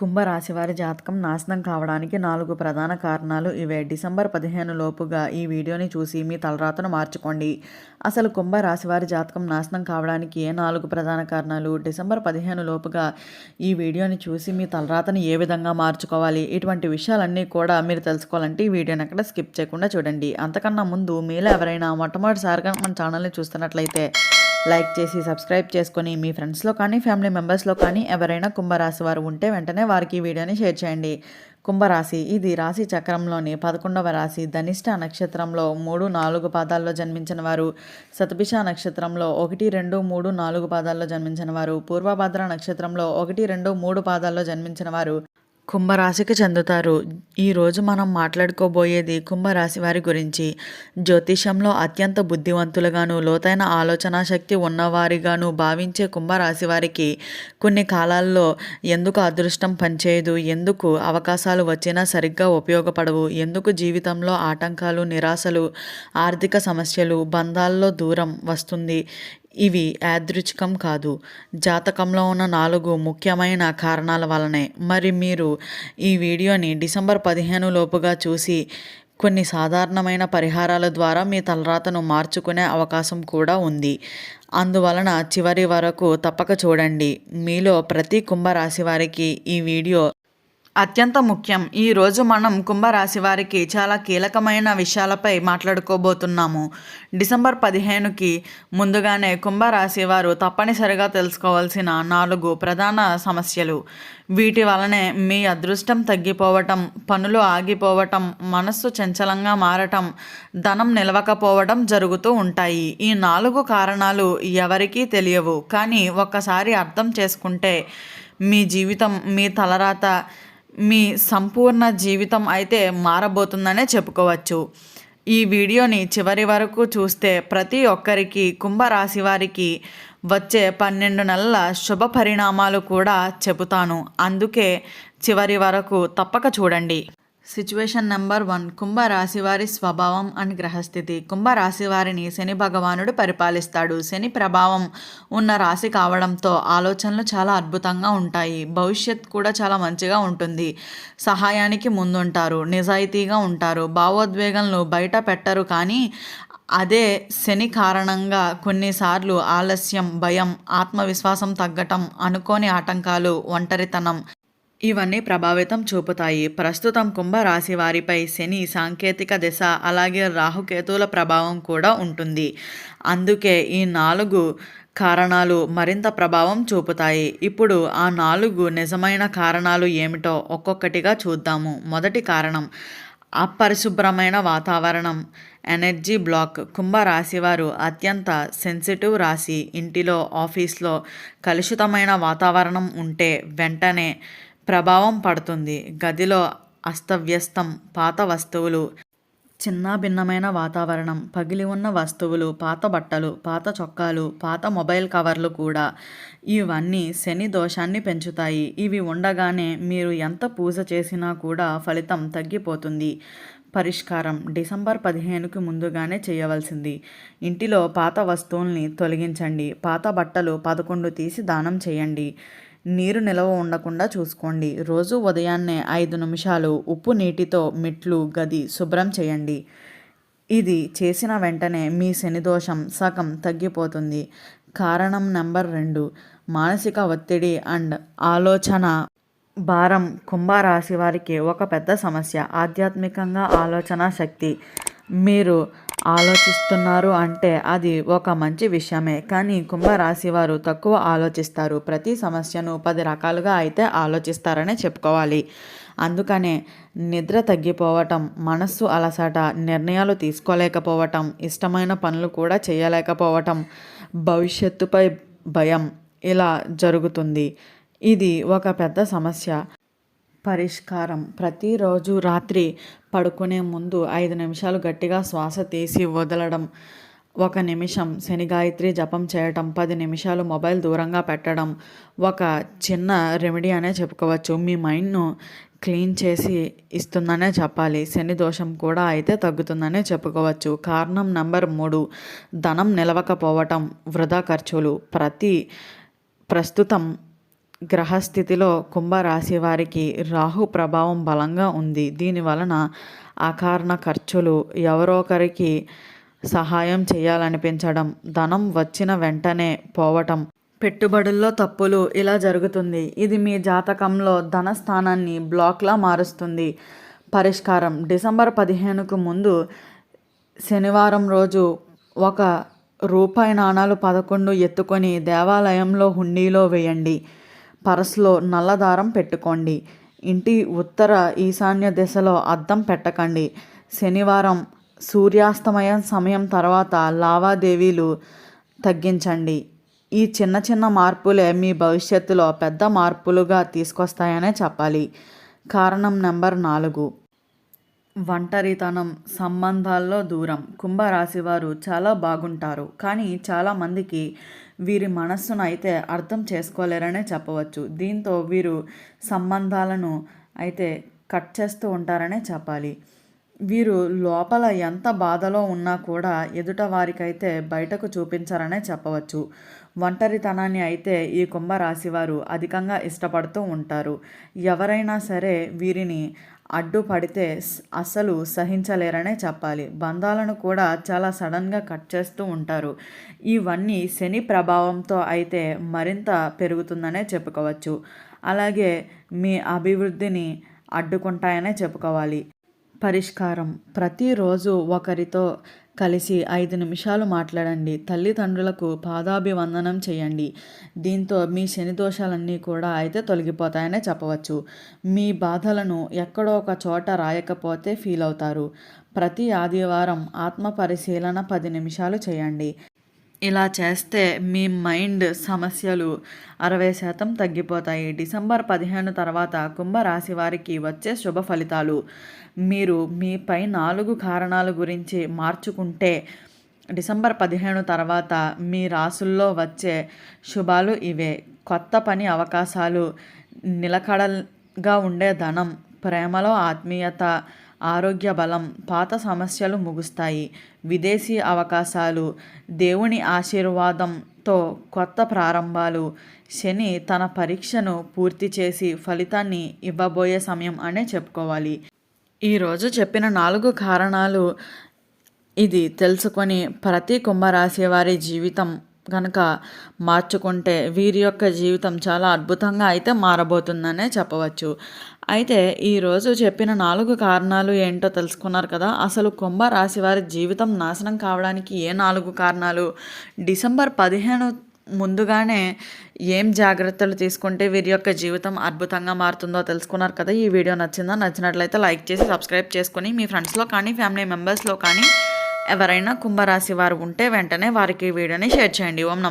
కుంభరాశివారి జాతకం నాశనం కావడానికి నాలుగు ప్రధాన కారణాలు ఇవే. డిసెంబర్ పదిహేను లోపుగా ఈ వీడియోని చూసి మీ తలరాతను మార్చుకోండి. అసలు కుంభరాశివారి జాతకం నాశనం కావడానికి ఏ నాలుగు ప్రధాన కారణాలు? డిసెంబర్ పదిహేను లోపుగా ఈ వీడియోని చూసి మీ తలరాతను ఏ విధంగా మార్చుకోవాలి? ఇటువంటి విషయాలన్నీ కూడా మీరు తెలుసుకోవాలంటే ఈ వీడియోని అక్కడ స్కిప్ చేయకుండా చూడండి. అంతకన్నా ముందు మీలో ఎవరైనా మొట్టమొదటిసారిగా మన ఛానల్ని చూస్తున్నట్లయితే లైక్ చేసి సబ్స్క్రైబ్ చేసుకొని మీ ఫ్రెండ్స్లో కానీ ఫ్యామిలీ మెంబర్స్లో కానీ ఎవరైనా కుంభరాశి వారు ఉంటే వెంటనే వారికి ఈ వీడియోని షేర్ చేయండి. కుంభరాశి ఇది రాశి చక్రంలోని పదకొండవ రాశి. ధనిష్ట నక్షత్రంలో మూడు నాలుగు పాదాల్లో జన్మించిన వారు. శతభిష నక్షత్రంలో ఒకటి రెండు మూడు నాలుగు పాదాల్లో జన్మించిన వారు. పూర్వభద్ర నక్షత్రంలో ఒకటి రెండు మూడు పాదాల్లో జన్మించిన వారు. కుంభరాశికి చెందుతారు. ఈరోజు మనం మాట్లాడుకోబోయేది కుంభరాశి వారి గురించి. జ్యోతిషంలో అత్యంత బుద్ధివంతులుగాను లోతైన ఆలోచన శక్తి ఉన్నవారిగాను భావించే కుంభరాశి వారికి కొన్ని కాలాల్లో ఎందుకు అదృష్టం పనిచేయదు ఎందుకు అవకాశాలు వచ్చినా సరిగ్గా ఉపయోగపడవు ఎందుకు జీవితంలో ఆటంకాలు నిరాశలు ఆర్థిక సమస్యలు బంధాల్లో దూరం వస్తుంది ఇవి యాదృచ్ఛికం కాదు. జాతకంలో ఉన్న నాలుగు ముఖ్యమైన కారణాల వలనే. మరి మీరు ఈ వీడియోని డిసెంబర్ పదిహేను లోపుగా చూసి కొన్ని సాధారణమైన పరిహారాల ద్వారా మీ తలరాతను మార్చుకునే అవకాశం కూడా ఉంది. అందువలన చివరి వరకు తప్పక చూడండి. మీలో ప్రతి కుంభరాశి వారికి ఈ వీడియో అత్యంత ముఖ్యం. ఈరోజు మనం కుంభరాశి వారికి చాలా కీలకమైన విషయాలపై మాట్లాడుకోబోతున్నాము. డిసెంబర్ పదిహేనుకి ముందుగానే కుంభరాశి వారు తప్పనిసరిగా తెలుసుకోవాల్సిన నాలుగు ప్రధాన సమస్యలు. వీటి వలనే మీ అదృష్టం తగ్గిపోవటం పనులు ఆగిపోవటం మనస్సు చంచలంగా మారటం ధనం నిలవకపోవడం జరుగుతూ ఉంటాయి. ఈ నాలుగు కారణాలు ఎవరికీ తెలియవు. కానీ ఒక్కసారి అర్థం చేసుకుంటే మీ జీవితం మీ తలరాత మీ సంపూర్ణ జీవితం అయితే మారబోతుందనే చెప్పుకోవచ్చు. ఈ వీడియోని చివరి వరకు చూస్తే ప్రతి ఒక్కరికి కుంభరాశి వారికి వచ్చే పన్నెండు నెలల శుభ పరిణామాలు కూడా చెబుతాను. అందుకే చివరి వరకు తప్పక చూడండి. సిచ్యువేషన్ నెంబర్ వన్ కుంభరాశివారి స్వభావం అండ్ గ్రహస్థితి. కుంభరాశివారిని శని భగవానుడు పరిపాలిస్తాడు. శని ప్రభావం ఉన్న రాశి కావడంతో ఆలోచనలు చాలా అద్భుతంగా ఉంటాయి. భవిష్యత్ కూడా చాలా మంచిగా ఉంటుంది. సహాయానికి ముందుంటారు. నిజాయితీగా ఉంటారు. భావోద్వేగంలో బయట పెట్టరు కానీ అదే శని కారణంగా కొన్నిసార్లు ఆలస్యం భయం ఆత్మవిశ్వాసం తగ్గటం అనుకోని ఆటంకాలు ఒంటరితనం ఇవన్నీ ప్రభావితం చూపుతాయి. ప్రస్తుతం కుంభరాశి వారిపై శని సాంకేతిక దిశ అలాగే రాహుకేతువుల ప్రభావం కూడా ఉంటుంది. అందుకే ఈ నాలుగు కారణాలు మరింత ప్రభావం చూపుతాయి. ఇప్పుడు ఆ నాలుగు నిజమైన కారణాలు ఏమిటో ఒక్కొక్కటిగా చూద్దాము. మొదటి కారణం అపరిశుభ్రమైన వాతావరణం. Energy block. కుంభరాశి వారు అత్యంత సెన్సిటివ్ రాశి. ఇంటిలో ఆఫీస్లో కలుషితమైన వాతావరణం ఉంటే వెంటనే ప్రభావం పడుతుంది. గదిలో అస్తవ్యస్తం పాత వస్తువులు చిన్న భిన్నమైన వాతావరణం పగిలి ఉన్న వస్తువులు పాత బట్టలు పాత చొక్కాలు పాత మొబైల్ కవర్లు కూడా ఇవన్నీ శని దోషాన్ని పెంచుతాయి. ఇవి ఉండగానే మీరు ఎంత పూజ చేసినా కూడా ఫలితం తగ్గిపోతుంది. పరిష్కారం డిసెంబర్ పదిహేనుకి ముందుగానే చేయవలసింది. ఇంటిలో పాత వస్తువుల్ని తొలగించండి. పాత బట్టలు పదకొండు తీసి దానం చేయండి. నీరు నిలవ ఉండకుండా చూసుకోండి. రోజు ఉదయాన్నే ఐదు నిమిషాలు ఉప్పు నీటితో మెట్లు గది శుభ్రం చేయండి. ఇది చేసిన వెంటనే మీ శనిదోషం సగం తగ్గిపోతుంది. కారణం నెంబర్ రెండు మానసిక ఒత్తిడి అండ్ ఆలోచన భారం. కుంభరాశి వారికి ఒక పెద్ద సమస్య ఆధ్యాత్మికంగా ఆలోచన శక్తి. మీరు ఆలోచిస్తున్నారు అంటే అది ఒక మంచి విషయమే. కానీ కుంభరాశి వారు తక్కువ ఆలోచిస్తారు. ప్రతి సమస్యను పది రకాలుగా అయితే ఆలోచిస్తారనే చెప్పుకోవాలి. అందుకనే నిద్ర తగ్గిపోవటం మనస్సు అలసట నిర్ణయాలు తీసుకోలేకపోవటం ఇష్టమైన పనులు కూడా చేయలేకపోవటం భవిష్యత్తుపై భయం ఇలా జరుగుతుంది. ఇది ఒక పెద్ద సమస్య. పరిష్కారం. ప్రతిరోజు రాత్రి పడుకునే ముందు ఐదు నిమిషాలు గట్టిగా శ్వాస తీసి వదలడం ఒక నిమిషం శని గాయత్రి జపం చేయటం పది నిమిషాలు మొబైల్ దూరంగా పెట్టడం ఒక చిన్న రెమెడీ అనే చెప్పుకోవచ్చు. మీ మైండ్ను క్లీన్ చేసి ఇస్తుందనే చెప్పాలి. శని దోషం కూడా అయితే తగ్గుతుందనే చెప్పుకోవచ్చు. కారణం నెంబర్ మూడు ధనం నిలవకపోవటం వృధా ఖర్చులు. ప్రతి ప్రస్తుతం గ్రహస్థితిలో కుంభరాశి వారికి రాహు ప్రభావం బలంగా ఉంది. దీని వలన అకారణ ఖర్చులు ఎవరో ఒకరికి సహాయం చేయాలనిపించడం ధనం వచ్చిన వెంటనే పోవటం పెట్టుబడుల్లో తప్పులు ఇలా జరుగుతుంది. ఇది మీ జాతకంలో ధన స్థానాన్ని బ్లాక్లా మారుస్తుంది. పరిష్కారం డిసెంబర్ పదిహేనుకు ముందు శనివారం రోజు ఒక రూపాయి నాణాలు పదకొండు ఎత్తుకొని దేవాలయంలో హుండీలో వేయండి. పరస్లో నల్లదారం పెట్టుకోండి. ఇంటి ఉత్తర ఈశాన్య దిశలో అద్దం పెట్టకండి. శనివారం సూర్యాస్తమయం సమయం తర్వాత లావాదేవీలు తగ్గించండి. ఈ చిన్న చిన్న మార్పులే మీ భవిష్యత్తులో పెద్ద మార్పులుగా తీసుకొస్తాయనే చెప్పాలి. కారణం నెంబర్ నాలుగు. ఒంటరితనం సంబంధాల్లో దూరం. కుంభరాశి వారు చాలా బాగుంటారు. కానీ చాలామందికి వీరి మనస్సును అయితే అర్థం చేసుకోలేరనే చెప్పవచ్చు. దీంతో వీరు సంబంధాలను అయితే కట్ చేస్తూ ఉంటారనే చెప్పాలి. వీరు లోపల ఎంత బాధలో ఉన్నా కూడా ఎదుట వారికైతే బయటకు చూపించారనే చెప్పవచ్చు. ఒంటరితనాన్ని అయితే ఈ కుంభరాశి వారు అధికంగా ఇష్టపడుతూ ఉంటారు. ఎవరైనా సరే వీరిని అడ్డుపడితే అసలు సహించలేరనే చెప్పాలి. బంధాలను కూడా చాలా సడన్గా కట్ చేస్తూ ఉంటారు. ఇవన్నీ శని ప్రభావంతో అయితే మరింత పెరుగుతుందనే చెప్పుకోవచ్చు. అలాగే మీ అభివృద్ధిని అడ్డుకుంటాయనే చెప్పుకోవాలి. పరిష్కారం. ప్రతిరోజు ఒకరితో కలిసి ఐదు నిమిషాలు మాట్లాడండి. తల్లిదండ్రులకు పాదాభివందనం చేయండి. దీంతో మీ శని దోషాలన్నీ కూడా అయితే తొలగిపోతాయనే చెప్పవచ్చు. మీ బాధలను ఎక్కడో ఒక చోట రాయకపోతే ఫీల్ అవుతారు ప్రతి ఆదివారం ఆత్మ పరిశీలన పది నిమిషాలు చేయండి. ఇలా చేస్తే మీ మైండ్ సమస్యలు అరవై శాతం తగ్గిపోతాయి. డిసెంబర్ పదిహేను తర్వాత కుంభరాశి వారికి వచ్చే శుభ ఫలితాలు. మీరు మీపై నాలుగు కారణాల గురించి మార్చుకుంటే డిసెంబర్ పదిహేను తర్వాత మీ రాసుల్లో వచ్చే శుభాలు ఇవే. కొత్త పని అవకాశాలు నిలకడగా ఉండే ధనం ప్రేమలో ఆత్మీయత ఆరోగ్య బలం పాత సమస్యలు ముగుస్తాయి. విదేశీ అవకాశాలు దేవుని ఆశీర్వాదంతో కొత్త ప్రారంభాలు. శని తన పరీక్షను పూర్తి చేసి ఫలితాన్ని ఇవ్వబోయే సమయం అనే చెప్పుకోవాలి. ఈరోజు చెప్పిన నాలుగు కారణాలు ఇది తెలుసుకొని ప్రతి కుంభరాశి వారి జీవితం కనుక మార్చుకుంటే వీరి యొక్క జీవితం చాలా అద్భుతంగా అయితే మారబోతుందనే చెప్పవచ్చు. అయితే ఈరోజు చెప్పిన నాలుగు కారణాలు ఏంటో తెలుసుకున్నారు కదా. అసలు కుంభ రాశి వారి జీవితం నాశనం కావడానికి ఏ నాలుగు కారణాలు? డిసెంబర్ పదిహేను ముందుగానే ఏం జాగ్రత్తలు తీసుకుంటే వీరి యొక్క జీవితం అద్భుతంగా మారుతుందో తెలుసుకున్నారు కదా. ఈ వీడియో నచ్చిందా? నచ్చినట్లయితే లైక్ చేసి సబ్స్క్రైబ్ చేసుకొని మీ ఫ్రెండ్స్లో కానీ ఫ్యామిలీ మెంబర్స్లో కానీ ఎవరైనా కుంభరాశి వారు ఉంటే వెంటనే వారికి వీడియోని షేర్ చేయండి. ఓం నమ